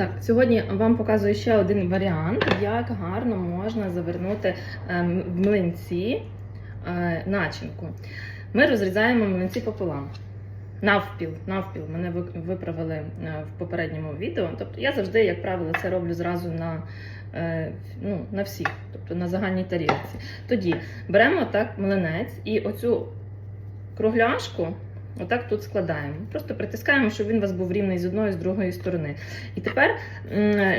Так, сьогодні вам показую ще один варіант, як гарно можна завернути ем, в млинці е, начинку. Ми розрізаємо млинці пополам. Навпіл, навпіл мене виправили е, в попередньому відео. Тобто я завжди, як правило, це роблю зразу на, е, ну, на всіх, тобто на загальній тарілці. Тоді беремо так млинець і оцю кругляшку отак тут складаємо. Просто притискаємо, щоб він у вас був рівний з одної з другої сторони. І тепер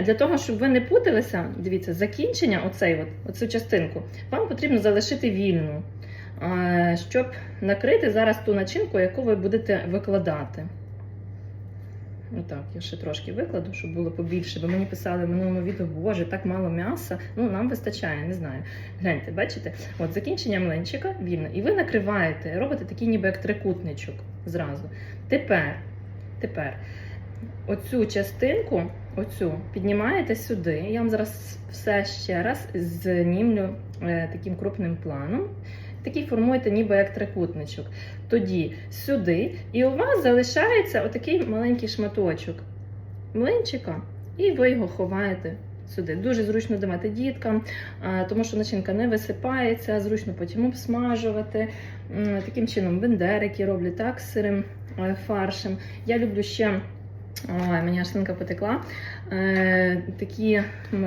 для того, щоб ви не путалися, дивіться, закінчення, оцей от, оцю частинку, вам потрібно залишити вільну, е, щоб накрити зараз ту начинку, яку ви будете викладати. Отак, я ще трошки викладу, щоб було побільше, бо мені писали в минулому відео, боже, так мало м'яса. Ну, нам вистачає, не знаю. Гляньте, бачите? От закінчення млинчика вільно. І ви накриваєте, робите такий ніби як трикутничок зразу. Тепер, тепер, оцю частинку, оцю, піднімаєте сюди. Я вам зараз все ще раз знімлю е, таким крупним планом. Такий формуєте ніби як трикутничок. Тоді сюди, і у вас залишається отакий маленький шматочок млинчика, і ви його ховаєте сюди. Дуже зручно давати діткам, тому що начинка не висипається, зручно потім обсмажувати. Таким чином бендерики роблять так, сирим е, фаршем. Я люблю ще. Ой, мені аж потекла. Е,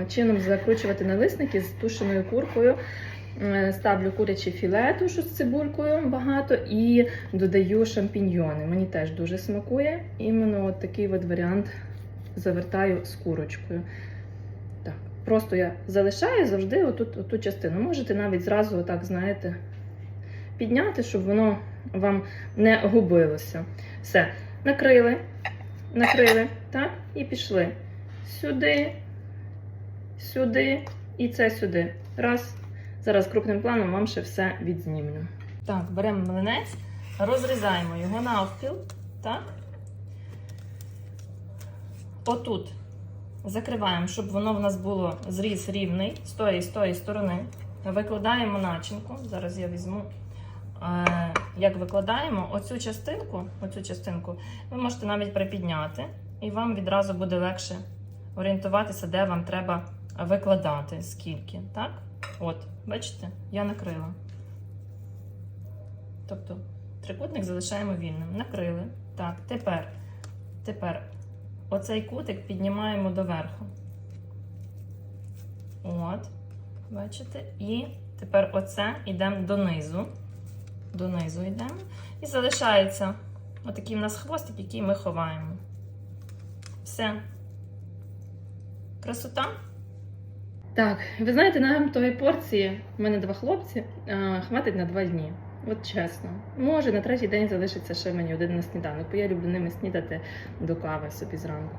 чином закручувати налисники з тушеною куркою. Ставлю куряче філе, тушу з цибулькою багато і додаю шампіньйони. Мені теж дуже смакує. Іменно от такий от варіант завертаю з курочкою. Так, просто я залишаю завжди отут, оту частину. Можете навіть зразу, отак, знаєте, підняти, щоб воно вам не губилося. Все, накрили, накрили, так, і пішли. Сюди, сюди і це сюди. Раз. Зараз крупним планом вам ще все відзнімлю. Так, беремо млинець, розрізаємо його навпіл. Так. Отут закриваємо, щоб воно в нас було зріз рівний з тої і з тої сторони. Викладаємо начинку. Зараз я візьму. Е, Як викладаємо оцю частинку, оцю частинку, ви можете навіть припідняти, і вам відразу буде легше орієнтуватися, де вам треба викладати, скільки. Так? От, бачите, я накрила. Тобто трикутник залишаємо вільним. Накрили. Так, тепер, тепер оцей кутик піднімаємо доверху. От, бачите? І тепер оце йдемо донизу. Донизу йдемо. І залишається отакий в нас хвостик, який ми ховаємо. Все. Красота. Так, ви знаєте, нам тої порції в мене два хлопці, а, хватить на два дні. От чесно. Може, на третій день залишиться ще мені один на сніданок, бо я люблю ними снідати до кави собі зранку.